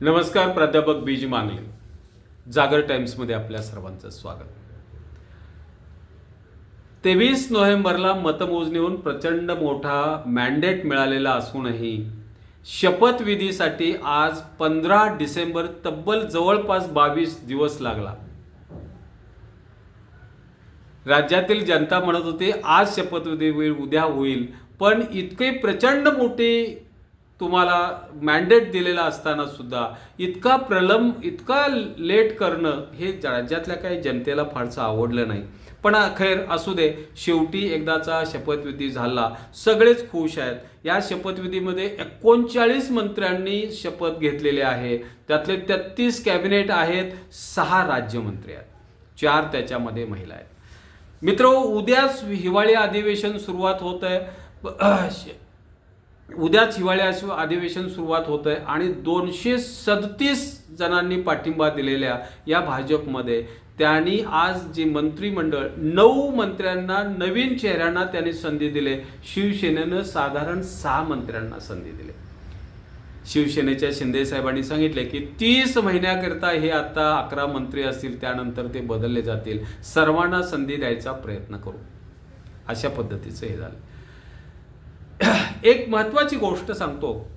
नमस्कार प्राध्यापक बीज मांगले. जागर टाइम्समध्ये आपल्या सर्वांचं स्वागत. तेवीस नोव्हेंबरला मतमोजणीहून प्रचंड मोठा मॅन्डेट मिळालेला असूनही शपथविधीसाठी आज पंधरा डिसेंबर तब्बल जवळपास बावीस दिवस लागला. राज्यातील जनता म्हणत होती आज शपथविधी होईल उद्या होईल. पण इतके प्रचंड मोठी तुम्हाला मॅन्डेट दिलेला असताना सुद्धा इतका प्रलंब इतका लेट करणं हे राज्यातल्या काही जनतेला फारसं आवडलं नाही. पण अखेर असू दे शेवटी एकदाचा शपथविधी झाला सगळेच खुश आहेत. या शपथविधीमध्ये एकोणचाळीस मंत्र्यांनी शपथ घेतलेले आहे. त्यातले तेहतीस कॅबिनेट आहेत सहा राज्यमंत्री आहेत. चार त्याच्यामध्ये महिला आहेत. मित्र उद्याच हिवाळी अधिवेशन सुरुवात होत आहे उद्याच हिवाळी अधिवेशन सुरुवात होत आहे आणि दोनशे सदतीस जणांनी पाठिंबा दिलेल्या या भाजपमध्ये. त्यांनी आज जे मंत्रिमंडळ नऊ मंत्र्यांना नवीन चेहऱ्यांना त्यांनी संधी दिले. शिवसेनेनं साधारण सहा मंत्र्यांना संधी दिली. शिवसेनेच्या शिंदे साहेबांनी सांगितले की तीस महिन्याकरिता हे आता अकरा मंत्री असतील त्यानंतर ते बदलले जातील. सर्वांना संधी द्यायचा प्रयत्न करू. अशा पद्धतीचं हे झालं. एक महत्त्वाची गोष्ट सांगतो.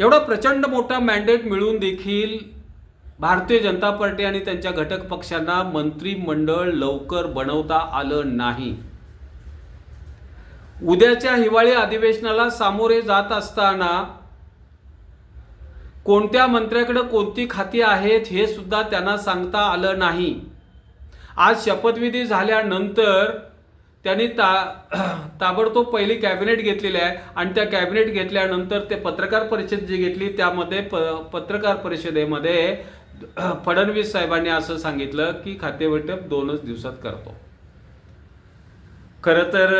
एवढा प्रचंड मोठा मॅन्डेट मिळून देखील भारतीय जनता पार्टी आणि त्यांच्या घटक पक्षांना मंत्रिमंडळ लवकर बनवता आलं नाही. उद्याच्या हिवाळी अधिवेशनाला सामोरे जात असताना कोणत्या मंत्र्याकडे कोणती खाती आहेत हे सुद्धा त्यांना सांगता आलं नाही. आज शपथविधी झाल्यानंतर त्यांनी ता ताबडतोब पहिली कॅबिनेट घेतलेली आहे आणि त्या कॅबिनेट घेतल्यानंतर ते पत्रकार परिषद जी घेतली त्यामध्ये प पत्रकार परिषदेमध्ये फडणवीस साहेबांनी असं सांगितलं की खातेवाटप दोनच दिवसात करतो. खरं तर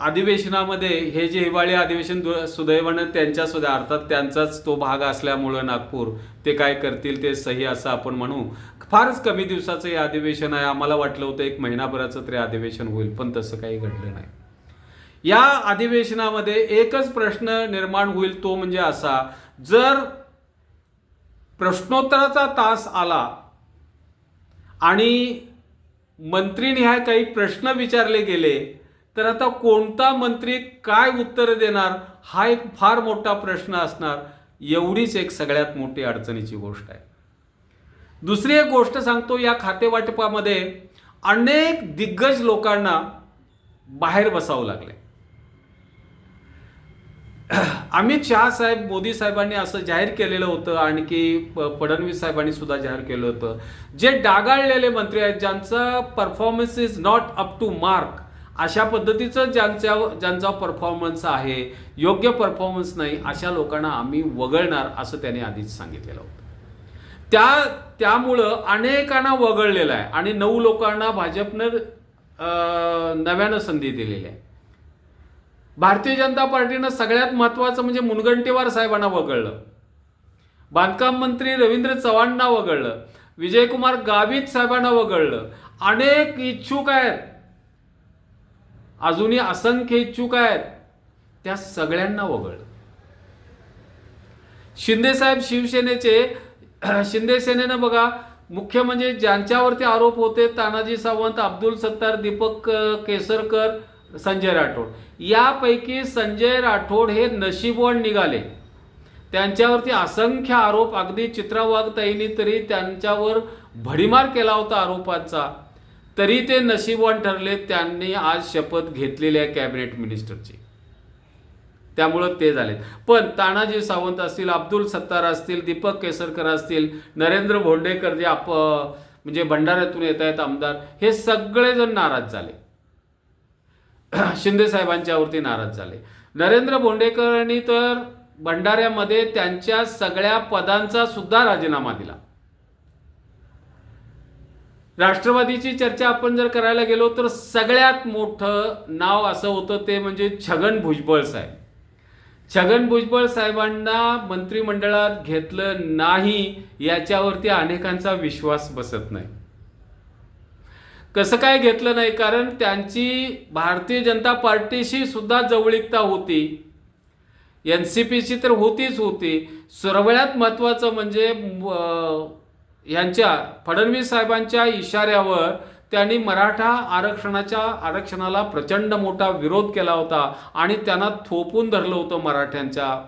अधिवेशनामध्ये हे जे हिवाळी अधिवेशन सुदैवानं त्यांच्या सुद्धा अर्थात त्यांचाच तो भाग असल्यामुळं नागपूर ते काय करतील ते सही असं आपण म्हणू. फारच कमी दिवसाचं हे अधिवेशन आहे. आम्हाला वाटलं होतं एक महिनाभराचं तरी अधिवेशन होईल पण तसं काही घडलं नाही. या अधिवेशनामध्ये एकच प्रश्न निर्माण होईल तो म्हणजे असा जर प्रश्नोत्तराचा तास आला आणि मंत्रीनिहाय काही प्रश्न विचारले गेले तर आता कोणता मंत्री काय उत्तर देणार हा एक फार मोठा प्रश्न असणार एवढीच एक सगळ्यात मोठी अडचणीची गोष्ट आहे. दुसरी एक गोष्ट सांगतो या खातेवाटपामध्ये अनेक दिग्गज लोकांना बाहेर बसावं लागले अमित शहा साहेब मोदी साहेबांनी असं जाहीर केलेलं होतं आणखी प- फडणवीस साहेबांनी सुद्धा जाहीर केलं होतं. जे डागाळलेले मंत्री आहेत ज्यांचा performance is not up to mark अशा पद्धतीचं ज्यांच्या ज्यांचा परफॉर्मन्स आहे योग्य परफॉर्मन्स नाही अशा लोकांना आम्ही वगळणार असं त्याने आधीच सांगितलेलं होतं. त्या त्यामुळं अनेकांना वगळलेलं आहे. आणि नऊ लोकांना भाजपनं नव्यानं संधी दिलेली आहे. भारतीय जनता पार्टीनं सगळ्यात महत्वाचं म्हणजे मुनगंटीवार साहेबांना वगळलं. बांधकाम मंत्री रवींद्र चव्हाणना वगळलं. विजयकुमार गावित साहेबांना वगळलं. अनेक इच्छुक आहेत. अजूनही असंख्य इच्छुक आहेत. त्या सगळ्यांना वगळलं. शिंदे साहेब शिवसेनेचे शिंदे सेनेनं बघा मुख्य म्हणजे ज्यांच्यावरती आरोप होते तानाजी सावंत अब्दुल सत्तार दीपक केसरकर संजय राठोड. यापैकी संजय राठोड हे नशीबवान निघाले. त्यांच्यावरती असंख्य आरोप अगदी चित्रा वाघताईंनी तरी त्यांच्यावर भडीमार केला होता आरोपांचा. तरी ते नशीबवान ठरले त्यांनी आज शपथ घेतलेली आहे कॅबिनेट मिनिस्टरची. त्यामुळं ते झालेत. पण तानाजी सावंत असतील अब्दुल सत्तार असतील दीपक केसरकर असतील नरेंद्र भोंडेकर जे आप म्हणजे भंडाऱ्यातून येत आहेत आमदार हे सगळेजण नाराज झाले. शिंदे साहेबांच्यावरती नाराज झाले. नरेंद्र भोंडेकरांनी तर भंडाऱ्यामध्ये त्यांच्या सगळ्या पदांचा सुद्धा राजीनामा दिला. राष्ट्रवादीची चर्चा आपण जर करायला गेलो तर सगळ्यात मोठं नाव असं होतं ते म्हणजे छगन भुजबळ साहेब. छगन भुजबळ साहेबांना मंत्रिमंडळात घेतलं नाही याच्यावरती अनेकांचा विश्वास बसत नाही. कसं काय घेतलं नाही? कारण त्यांची भारतीय जनता पार्टीशी सुद्धा जवळीकता होती. एन सी पीची तर होतीच होती. सर्वात महत्त्वाचं म्हणजे यांच्या फडणवीस साहेबांच्या इशाऱ्यावर त्यांनी मराठा आरक्षणाच्या आरक्षणाला प्रचंड मोठा विरोध केला होता आणि त्यांना थोपून धरलं होतं मराठ्यांच्या.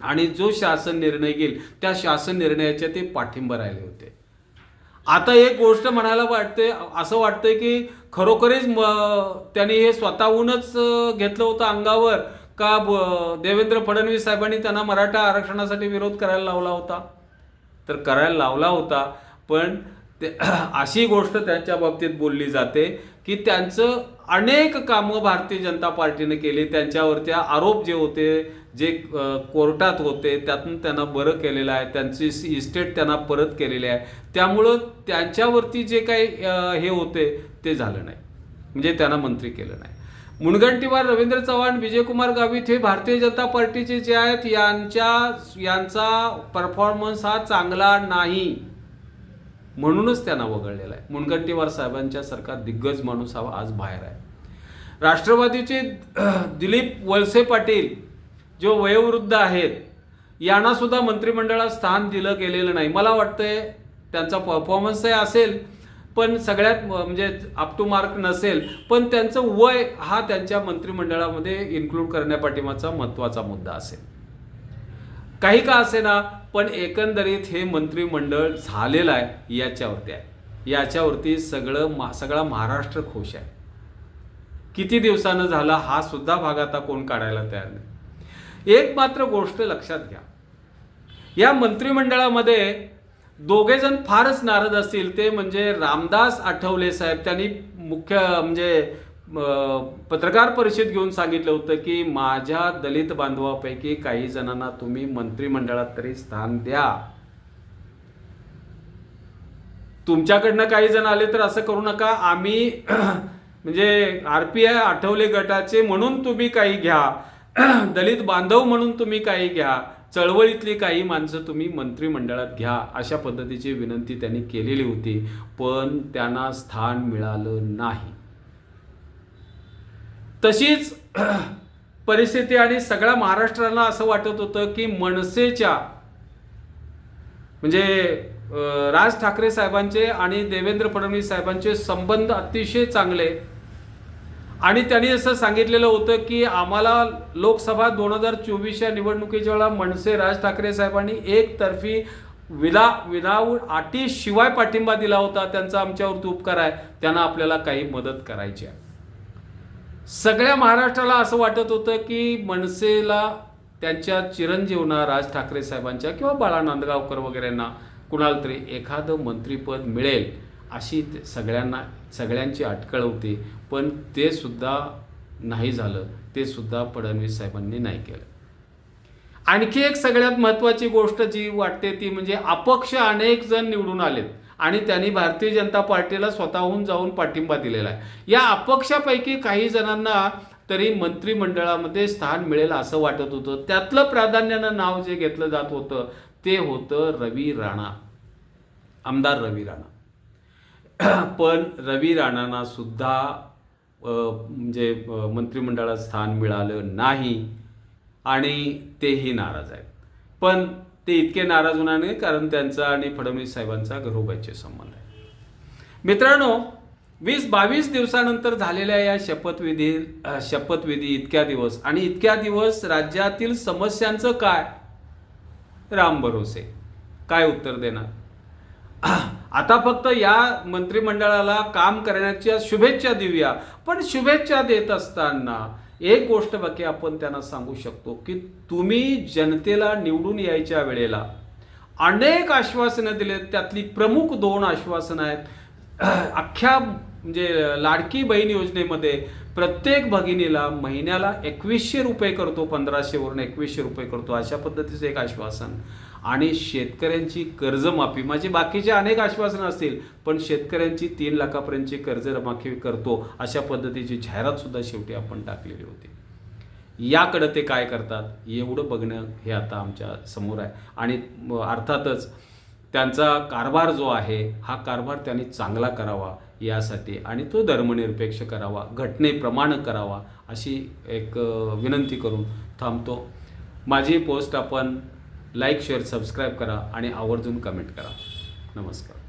आणि जो शासन निर्णय घेईल त्या शासन निर्णयाचे ते पाठिंबा राहिले होते. आता एक गोष्ट म्हणायला वाटते असं वाटतंय की खरोखरीच म- त्यांनी हे स्वतःहूनच घेतलं होतं अंगावर का ब- देवेंद्र फडणवीस साहेबांनी त्यांना मराठा आरक्षणासाठी विरोध करायला लावला होता? तर करायला लावला होता पण ते अशी गोष्ट त्यांच्या बाबतीत बोलली जाते की त्यांचं अनेक कामं भारतीय जनता पार्टीने केली. त्यांच्यावरती आरोप जे होते जे कोर्टात होते त्यातून त्यांना बरं केलेलं आहे. त्यांची इस्टेट त्यांना परत केलेली आहे. त्यामुळं त्यांच्यावरती जे काही हे होते ते झालं नाही. म्हणजे त्यांना मंत्री केलं नाही. मुनगंटीवार रवींद्र चव्हाण विजयकुमार गावित हे भारतीय जनता पार्टीचे जे आहेत यांच्या यांचा परफॉर्मन्स हा चांगला नाही. म्हणूनच त्यांना वगळलेलं आहे. मुनगंटीवार साहेबांच्या सारखा दिग्गज माणूस हा आज बाहेर आहे. राष्ट्रवादीचे दिलीप वळसे पाटील जो वयोवृद्ध आहेत यांना सुद्धा मंत्रिमंडळात स्थान दिलं गेलेलं नाही. मला वाटतंय त्यांचा परफॉर्मन्सही असेल पण सगळ्यात म्हणजे अप टू मार्क नसेल पण त्यांचं वय हा त्यांच्या मंत्रिमंडळामध्ये इन्क्लूड करण्यापाठीमागचा महत्त्वाचा मुद्दा असेल. काही का असेना पण एकंदरीत हे मंत्रिमंडळ झालेलं आहे याच्यावरती आहे. याच्यावरती सगळं मा सगळा महाराष्ट्र खुश आहे. किती दिवसानं झाला हा सुद्धा भाग आता कोण काढायला तयार नाही. एक मात्र गोष्ट लक्षात घ्या. या मंत्रिमंडळामध्ये दोघे जण फारच नाराज असतील ते म्हणजे रामदास आठवले साहेब त्यांनी मुख्य म्हणजे पत्रकार परिषद घेऊन सांगितलं होतं की माझ्या दलित बांधवापैकी काही जणांना तुम्ही मंत्रिमंडळात तरी स्थान द्या. तुमच्याकडनं काही जण आले तर असं करू नका. आम्ही म्हणजे आर पी आय आठवले गटाचे म्हणून तुम्ही काही घ्या. दलित बांधव म्हणून तुम्ही काही घ्या. चळवळीतली काही माणसं तुम्ही मंत्रिमंडळात घ्या अशा पद्धतीची विनंती त्यांनी केलेली होती. पण त्यांना स्थान मिळालं नाही. तशीच परिस्थिती आणि सगळ्या महाराष्ट्राला असं वाटत होतं की मनसेच्या म्हणजे राज ठाकरे साहेबांचे आणि देवेंद्र फडणवीस साहेबांचे संबंध अतिशय चांगले. आणि त्यांनी असं सांगितलेलं होतं की आम्हाला लोकसभा दोन हजार चोवीसच्या निवडणुकीच्या वेळा मनसे राज ठाकरे साहेबांनी एकतर्फी विना विनाऊट अटीशिवाय पाठिंबा दिला होता. त्यांचा आमच्यावरती उपकार आहे. त्यांना आपल्याला काही मदत करायची आहे. सगळ्या महाराष्ट्राला असं वाटत होतं की मनसेला त्यांच्या चिरंजीवना राज ठाकरे साहेबांच्या किंवा बाळा नांदगावकर वगैरेंना कुणाला तरी एखादं मंत्रीपद मिळेल अशी सगळ्यांना सगळ्यांची अटकळ होती. पण ते सुद्धा नाही झालं. ते सुद्धा फडणवीस साहेबांनी नाही केलं. आणखी एक सगळ्यात महत्त्वाची गोष्ट जी वाटते ती म्हणजे अपक्ष अनेक जण निवडून आलेत. आणि त्यांनी भारतीय जनता पार्टीला स्वतःहून जाऊन पाठिंबा दिलेला आहे. या अपक्षापैकी काही जणांना तरी मंत्रिमंडळामध्ये स्थान मिळेल असं वाटत होतं. त्यातलं प्राधान्यानं नाव जे घेतलं जात होतं ते होतं रवी राणा. आमदार रवी राणा. पण रवी राणांना सुद्धा म्हणजे मंत्रिमंडळात स्थान मिळालं नाही आणि तेही नाराज आहेत. पण ते इतके नाराज होणार नाही कारण त्यांचा आणि फडणवीस साहेबांचा घरोबाचे संबंध आहे मित्रांनो वीस बावीस दिवसानंतर झालेल्या या शपथविधी शपथविधी इतक्या दिवस आणि इतक्या दिवस राज्यातील समस्यांचं काय? राम भरोसे. काय उत्तर देणार? आता फक्त या मंत्रिमंडळाला काम करण्याच्या शुभेच्छा देऊया. पण शुभेच्छा देत असताना एक गोष्ट बाकी आपण त्यांना सांगू शकतो की तुम्ही जनतेला निवडून यायच्या वेळेला अनेक आश्वासनं दिलेत त्यातली प्रमुख दोन आश्वासनं आहेत. अख्ख्या म्हणजे लाडकी बहीण योजनेमध्ये प्रत्येक भगिनीला महिन्याला एकवीसशे रुपये करतो पंधराशेवरून एकवीसशे रुपये करतो अशा पद्धतीचं एक आश्वासन. आणि शेतकऱ्यांची कर्जमाफी म्हणजे बाकीचे अनेक आश्वासनं असतील पण शेतकऱ्यांची तीन लाखापर्यंतची कर्जमाफी करतो अशा पद्धतीची जाहिरात सुद्धा शेवटी आपण टाकलेली होती. याकडं ते काय करतात? एवढं बघणं हे आता आमच्यासमोर आहे. आणि अर्थातच त्यांचा कारभार जो आहे हा कारभार त्यांनी चांगला करावा. यासाठी. आणि तो धर्मनिरपेक्ष करावा घटनेप्रमाणे करावा अशी एक विनंती करून थांबतो. माझी पोस्ट आपण लाईक शेअर सबस्क्राईब करा आणि आवर्जून कमेंट करा. नमस्कार.